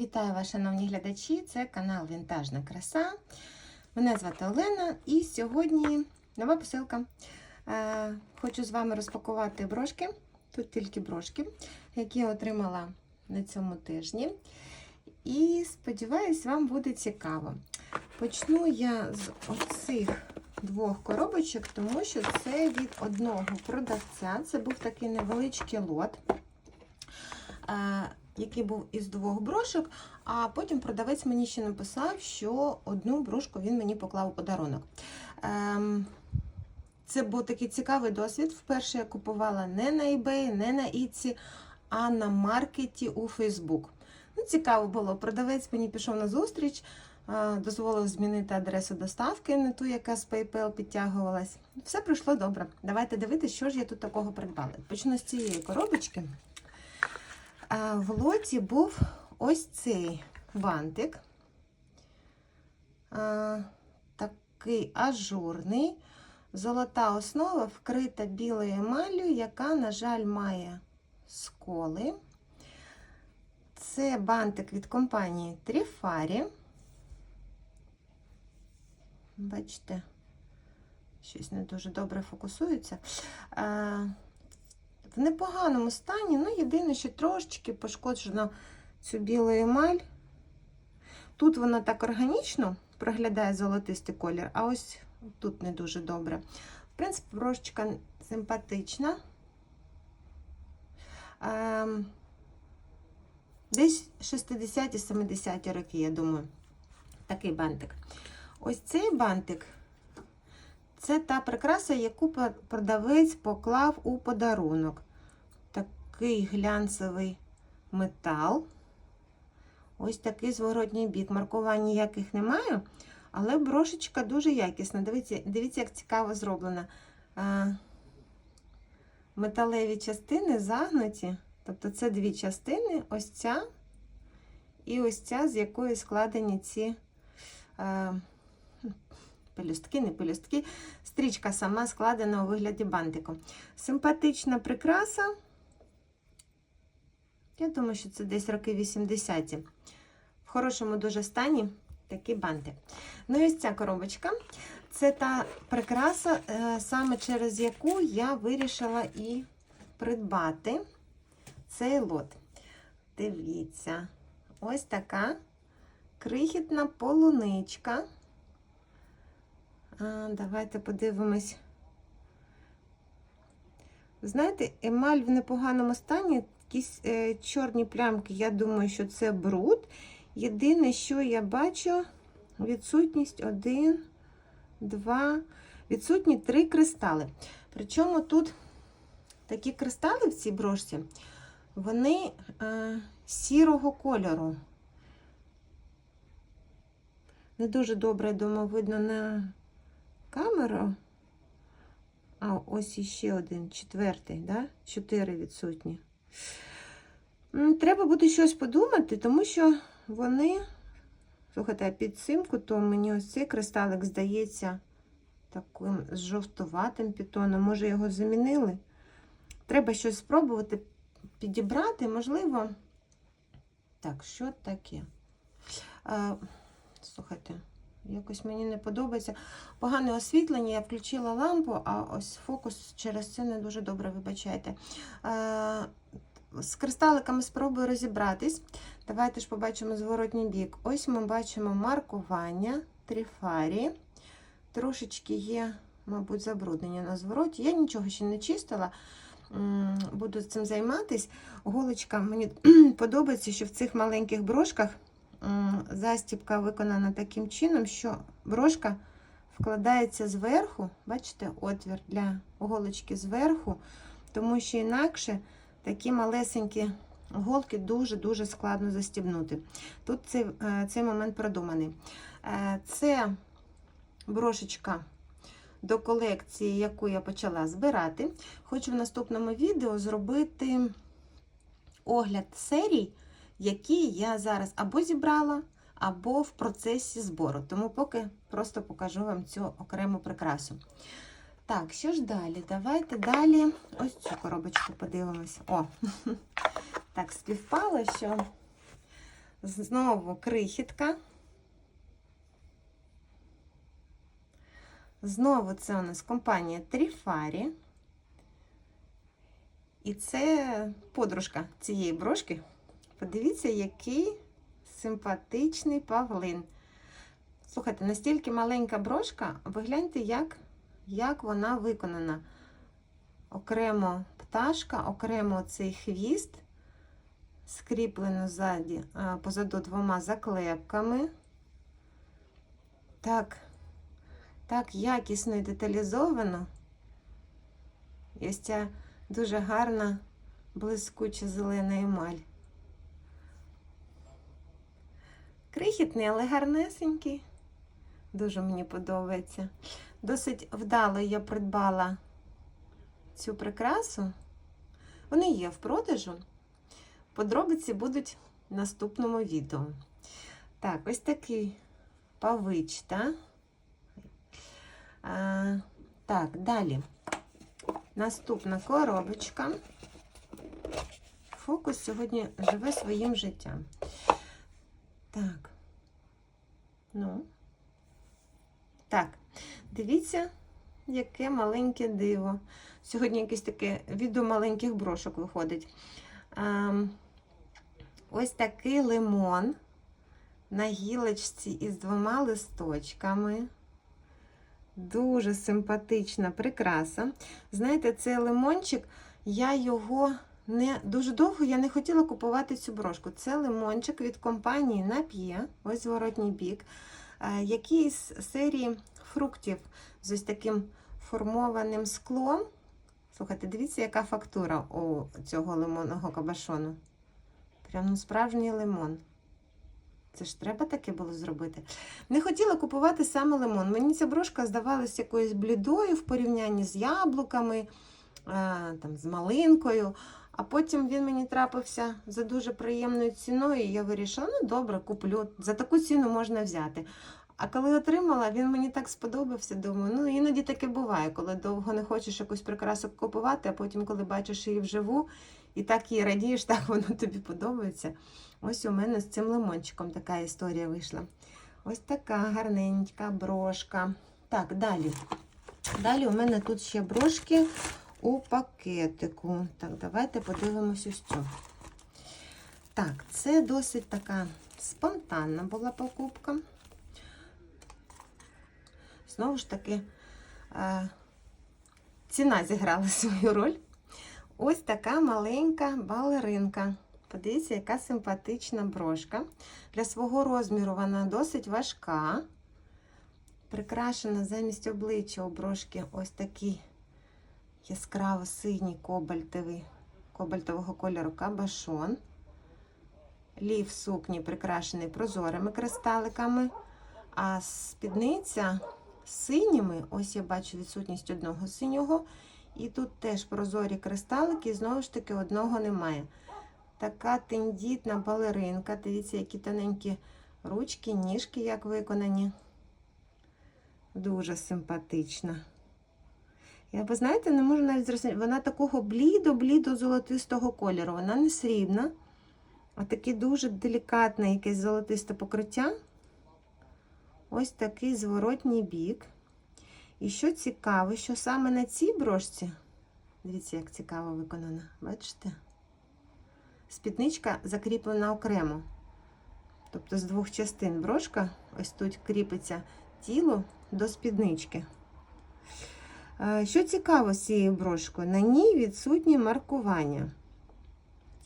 Вітаю вас, шановні глядачі! Це канал Вінтажна краса. Мене звати Олена і сьогодні нова посилка. Е, Хочу з вами розпакувати брошки. Тут тільки брошки, які я отримала на цьому тижні. І сподіваюсь, вам буде цікаво. Почну я з оцих двох коробочок, тому що це від одного продавця. Це був такий невеличкий лот. Який був із двох брошок, а потім продавець мені ще написав, що одну брошку він мені поклав у подарунок. Ем, це був такий цікавий досвід. Вперше я купувала не на eBay, не на Etsy, а на маркеті у Facebook. Ну, Цікаво було. Продавець мені пішов на зустріч, е, дозволив змінити адресу доставки, не ту, яка з PayPal підтягувалась. Все пройшло добре. Давайте дивитися, що ж я тут такого придбала. Почну з цієї коробочки. В лоті був ось цей бантик. Такий ажурний, золота основа вкрита білою емаллю, яка, на жаль, має сколи. Це бантик від компанії Тріфарі. Бачите, щось не дуже добре фокусується. В непоганому стані, ну, єдине, що трошечки пошкоджено цю білу емаль. Тут вона так органічно проглядає золотистий колір, а ось тут не дуже добре. В принципі, брошечка симпатична. Ем, десь 60-70 роки, я думаю, такий бантик. Ось цей бантик. Це та прикраса, яку продавець поклав у подарунок. Такий глянцевий метал. Ось такий зворотній бік. Маркувань ніяких немає, але брошечка дуже якісна. Дивіться, дивіться, як цікаво зроблена. Металеві частини загнуті. Тобто це дві частини, ось ця і ось ця, з якої складені ці пелюстки, не пелюстки. Стрічка сама складена у вигляді бантику. Симпатична прикраса. Я думаю, що це десь роки 80-ті. В хорошому дуже стані такий бантик. Ну і ось ця коробочка. Це та прикраса, е, саме через яку я вирішила і придбати цей лот. Дивіться, ось така крихітна полуничка. Давайте подивимось. Знаєте, емаль в непоганому стані, якісь е, чорні плямки, я думаю, що це бруд. Єдине, що я бачу, відсутність один, два, відсутні три кристали. Причому тут такі кристали в цій брошці, вони е, сірого кольору. Не дуже добре, я думаю, видно на камеру. А ось іще один, четвертий, да? чотири відсутні. Треба буде щось подумати, тому що вони, слухайте, під цим кутом мені ось цей кристалик здається таким жовтуватим пітоном. Може, його замінили? Треба щось спробувати підібрати, можливо. Так, що таке? Слухайте. Якось мені не подобається. Погане освітлення, я включила лампу, а ось фокус через це не дуже добре вибачайте. Е, з кристаликами спробую розібратись. Давайте ж побачимо зворотній бік. Ось ми бачимо маркування тріфарі. Трошечки є, мабуть, забруднення на звороті. Я нічого ще не чистила. Буду цим займатися. Голочка мені подобається, що в цих маленьких брошках застібка виконана таким чином, що брошка вкладається зверху, бачите, отвір для голочки зверху, тому що інакше такі малесенькі голки дуже-дуже складно застібнути. Тут цей, е, цей момент продуманий. Е, це брошечка. До колекції, яку я почала збирати, хочу в наступному відео зробити огляд серій, які я зараз або зібрала, або в процесі збору. Тому поки просто покажу вам цю окрему прикрасу. Так, що ж далі? Давайте далі ось цю коробочку подивимось. О, так, співпало, що Знову крихітка. Знову це у нас компанія Тріфарі. І це подружка цієї брошки. Подивіться, який симпатичний павлин. Слухайте, настільки маленька брошка, ви гляньте, як, як вона виконана. Окремо пташка, окремо цей хвіст, скріплено ззаді, позаду двома заклепками. Так, так якісно і деталізовано. І ось ця дуже гарна, блискуча зелена емаль. Крихітний, але гарнесенький. Дуже мені подобається. Досить вдало я придбала цю прикрасу. Вони є в продажу. Подробиці будуть в наступному відео. Так, ось такий павичта. А, так, далі. Наступна коробочка. Фокус сьогодні живе своїм життям. Так. Ну. Так, дивіться, яке маленьке диво. Сьогодні якесь таке відео маленьких брошок виходить. Ем, ось такий лимон на гілочці із двома листочками. Дуже симпатична прикраса. Знаєте, цей лимончик, я його не дуже довго я не хотіла купувати цю брошку. Це лимончик від компанії Нап'є, ось зворотній бік, е, який з серії фруктів з ось таким формованим склом. Слухайте, дивіться, яка фактура у цього лимонного кабашону. Прям ну, справжній лимон. Це ж треба таке було зробити. Не хотіла купувати саме лимон. Мені ця брошка здавалася якоюсь блідою в порівнянні з яблуками, е, там, з малинкою. А потім він мені трапився за дуже приємною ціною, і я вирішила, ну добре, куплю. За таку ціну можна взяти. А коли отримала, він мені так сподобався. Думаю, ну іноді таке буває, коли довго не хочеш якусь прикрасу купувати, а потім, коли бачиш її вживу, і так її радієш, так воно тобі подобається. Ось у мене з цим лимончиком така історія вийшла. Ось така гарненька брошка. Так, далі. Далі у мене тут ще брошки у пакетику. Так, давайте подивимось ось цю. Так, це досить така спонтанна була покупка. Знову ж таки, е, ціна зіграла свою роль. Ось така маленька балеринка. Подивіться, яка симпатична брошка. Для свого розміру вона досить важка. Прикрашена замість обличчя у брошки ось такий яскраво синій кобальтовий, кобальтового кольору кабашон. Лів сукні прикрашений прозорими кристаликами, а спідниця синіми, ось я бачу відсутність одного синього. І тут теж прозорі кристалики, і знову ж таки одного немає. Така тендітна балеринка. Дивіться, які тоненькі ручки, ніжки, як виконані. Дуже симпатична. Я ви знаєте, не можу навіть зрозуміти. Вона такого блідо-блідо-золотистого кольору. Вона не срібна, а таке дуже делікатне якесь золотисте покриття. Ось такий зворотній бік. І що цікаво, що саме на цій брошці, дивіться, як цікаво виконана, бачите? Спідничка закріплена окремо. Тобто з двох частин брошка, ось тут кріпиться тіло до спіднички. Що цікаво з цією брошкою? На ній відсутні маркування.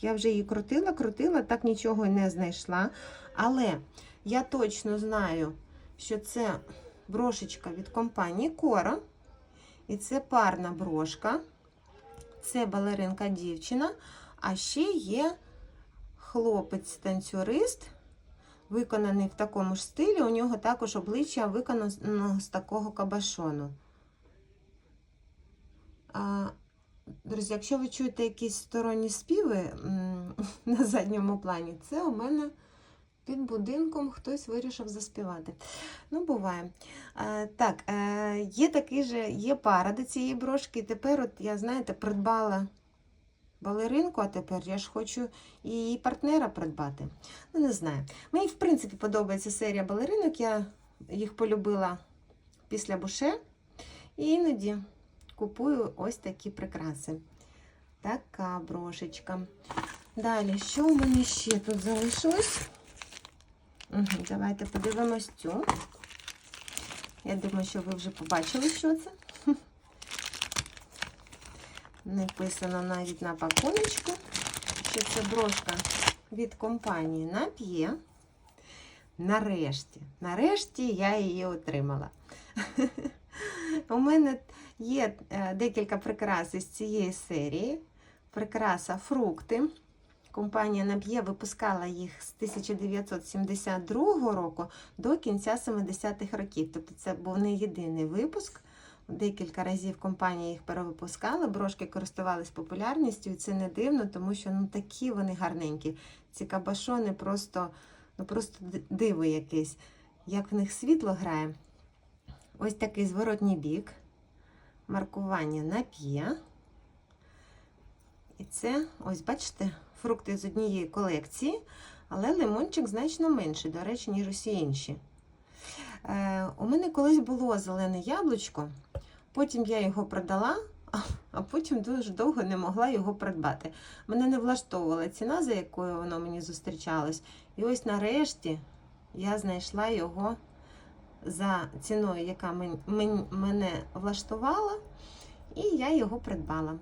Я вже її крутила, крутила, так нічого не знайшла. Але я точно знаю, що це брошечка від компанії Кора. І це парна брошка. Це балеринка дівчина. А ще є хлопець-танцюрист, виконаний в такому ж стилі. У нього також обличчя виконано з такого кабашону. Друзі, якщо ви чуєте якісь сторонні співи на задньому плані, це у мене під будинком хтось вирішив заспівати. Ну, буває. Так, е, є такий же, є пара до цієї брошки. І тепер, от я, знаєте, придбала балеринку, а тепер я ж хочу її партнера придбати. Ну, не знаю. Мені, в принципі, подобається серія балеринок. Я їх полюбила після буше. І іноді купую ось такі прикраси. Така брошечка. Далі, що у мене ще тут залишилось? Угу, давайте подивимось цю. Я думаю, що ви вже побачили, що це. Написано навіть на пакуночку, що це брошка від компанії Нап'є. Нарешті, нарешті я її отримала. У мене є е, декілька прикрас із цієї серії. Прикраса фрукти. Компанія Наб'є випускала їх з 1972 року до кінця 70-х років. Тобто це був не єдиний випуск. Декілька разів компанія їх перевипускала, брошки користувались популярністю, і це не дивно, тому що ну, такі вони гарненькі. Ці кабашони просто, ну, просто диво якесь. Як в них світло грає. Ось такий зворотній бік. Маркування нап'є. І це, ось бачите, фрукти з однієї колекції, але лимончик значно менший, до речі, ніж усі інші. Е, у мене колись було зелене яблучко, потім я його продала, а потім дуже довго не могла його придбати. Мене не влаштовувала ціна, за якою воно мені зустрічалось. І ось нарешті я знайшла його за ціною, яка мен- мен- мене влаштувала, і я його придбала.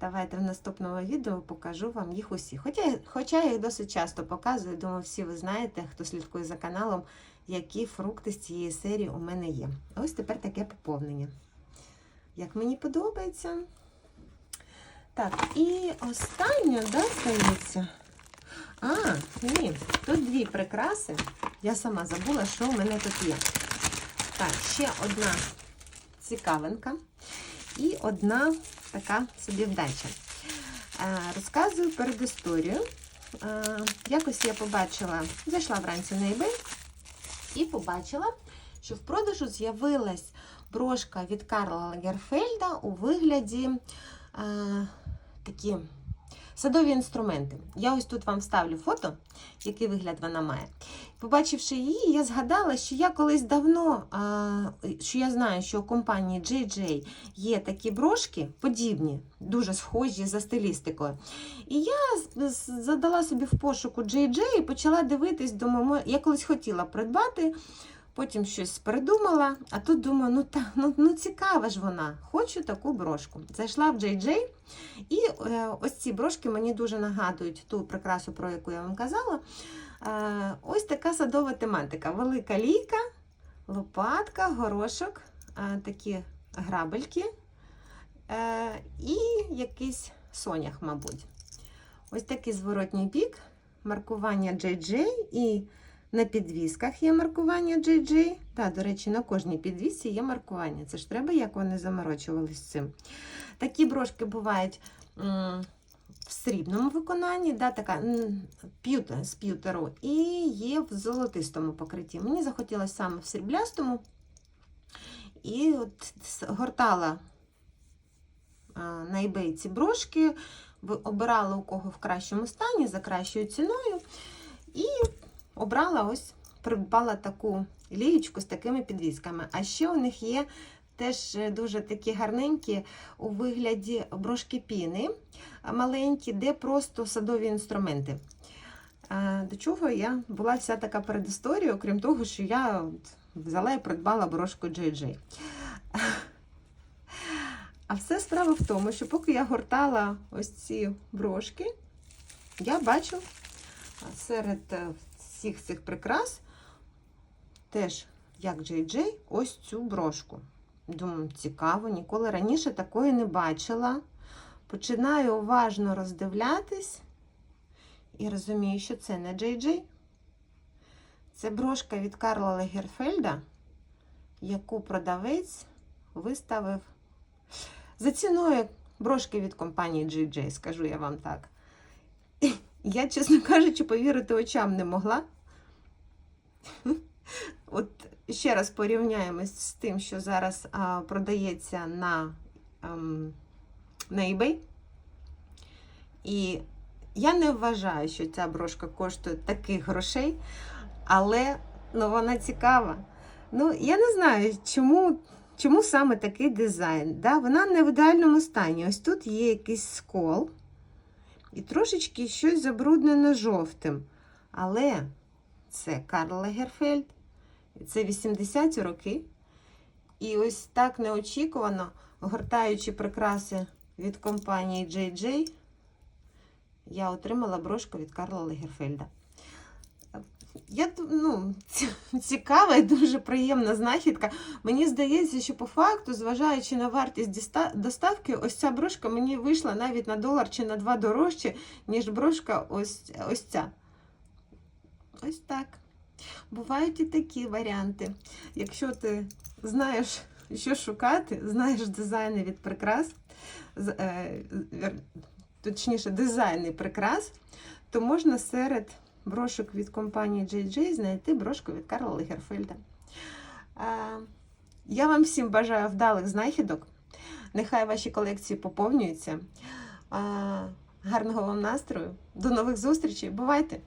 Давайте в наступному відео покажу вам їх усі. Хоча, хоча я їх досить часто показую, думаю, всі ви знаєте, хто слідкує за каналом, які фрукти з цієї серії у мене є. Ось тепер таке поповнення. Як мені подобається. Так, і останнє, да, здається. А, ні, тут дві прикраси. Я сама забула, що у мене тут є. Так, ще одна цікавинка і одна така собі вдача. Е, Розказую перед історією. Е, Якось я побачила, зайшла вранці на eBay і побачила, що в продажу з'явилась брошка від Карла Лагерфельда у вигляді е, такі садові інструменти. Я ось тут вам вставлю фото, який вигляд вона має. Побачивши її, я згадала, що я колись давно, що я знаю, що у компанії JJ є такі брошки, подібні, дуже схожі за стилістикою. І я задала собі в пошуку JJ і почала дивитись, думаю, я колись хотіла придбати, потім щось передумала, а тут думаю, ну, та, ну, ну цікава ж вона, хочу таку брошку. Зайшла в JJ, і е, ось ці брошки мені дуже нагадують ту прикрасу, про яку я вам казала. Е, ось така садова тематика. Велика лійка, лопатка, горошок, е, такі грабельки е, і якийсь сонях, мабуть. Ось такий зворотній бік, маркування JJ і на підвісках є маркування JJ. Так, до речі, на кожній підвісці є маркування. Це ж треба, як вони заморочувалися з цим. Такі брошки бувають в срібному виконанні, да, така п'юта з п'ютеру, і є в золотистому покритті. Мені захотілося саме в сріблястому. І от гортала на eBay ці брошки, обирала у кого в кращому стані, за кращою ціною. І обрала ось, придбала таку лієчку з такими підвісками. А ще у них є теж е, дуже такі гарненькі у вигляді брошки піни маленькі, де просто садові інструменти. До чого я була вся така передісторія, окрім того, що я взяла і придбала брошку JJ. А все справа в тому, що поки я гортала ось ці брошки, я бачу серед е, всіх цих прикрас теж, як JJ, ось цю брошку. Думаю, цікаво, ніколи раніше такої не бачила. Починаю уважно роздивлятись і розумію, що це не JJ. Це брошка від Карла Лагерфельда, яку продавець виставив за ціною брошки від компанії JJ, скажу я вам так. Я, чесно кажучи, повірити очам не могла. От ще раз порівняємось з тим, що зараз а, продається на, ем, на eBay. І я не вважаю, що ця брошка коштує таких грошей, але ну, вона цікава. Ну, я не знаю, чому, чому саме такий дизайн. Да? Вона не в ідеальному стані. Ось тут є якийсь скол і трошечки щось забруднено жовтим. Але це Карл Лагерфельд, це 80-ті роки. І ось так неочікувано, гортаючи прикраси від компанії JJ, я отримала брошку від Карла Лагерфельда. Я, ну, цікава і дуже приємна знахідка. Мені здається, що по факту, зважаючи на вартість доставки, ось ця брошка мені вийшла навіть на долар чи на два дорожче, ніж брошка ось, ось ця. Ось так. Бувають і такі варіанти. Якщо ти знаєш, що шукати, знаєш дизайни від прикрас, е, точніше, дизайни прикрас, то можна серед брошок від компанії JJ знайти брошку від Карла Лагерфельда. Е, Я вам всім бажаю вдалих знахідок. Нехай ваші колекції поповнюються. Гарного вам настрою. До нових зустрічей. Бувайте!